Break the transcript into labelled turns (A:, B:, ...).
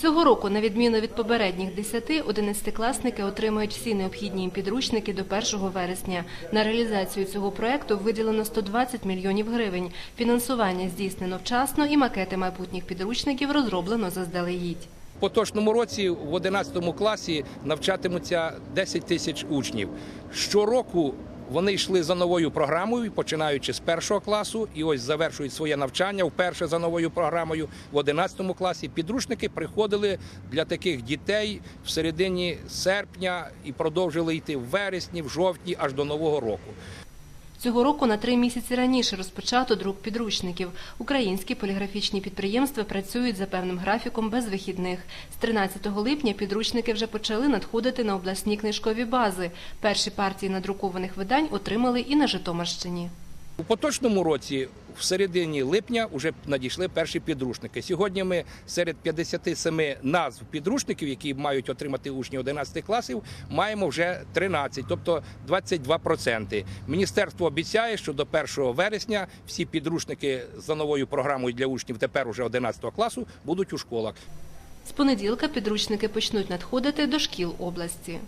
A: Цього року, на відміну від попередніх 10, 11-класники отримують всі необхідні їм підручники до 1 вересня. На реалізацію цього проекту виділено 120 мільйонів гривень. Фінансування здійснено вчасно і макети майбутніх підручників розроблено заздалегідь.
B: Поточному році в 11 класі навчатимуться 10 тисяч учнів. Щороку вони йшли за новою програмою, починаючи з першого класу, і ось завершують своє навчання вперше за новою програмою в 11 класі. Підручники приходили для таких дітей в середині серпня і продовжили йти в вересні, в жовтні, аж до нового року.
A: Цього року на три місяці раніше розпочато друк підручників. Українські поліграфічні підприємства працюють за певним графіком без вихідних. З 13 липня підручники вже почали надходити на обласні книжкові бази. Перші партії надрукованих видань отримали і на Житомирщині.
B: У поточному році, в середині липня, вже надійшли перші підручники. Сьогодні ми серед 57 назв підручників, які мають отримати учні 11 класів, маємо вже 13, тобто 22%. Міністерство обіцяє, що до 1 вересня всі підручники за новою програмою для учнів тепер уже 11 класу будуть у школах.
A: З понеділка підручники почнуть надходити до шкіл області.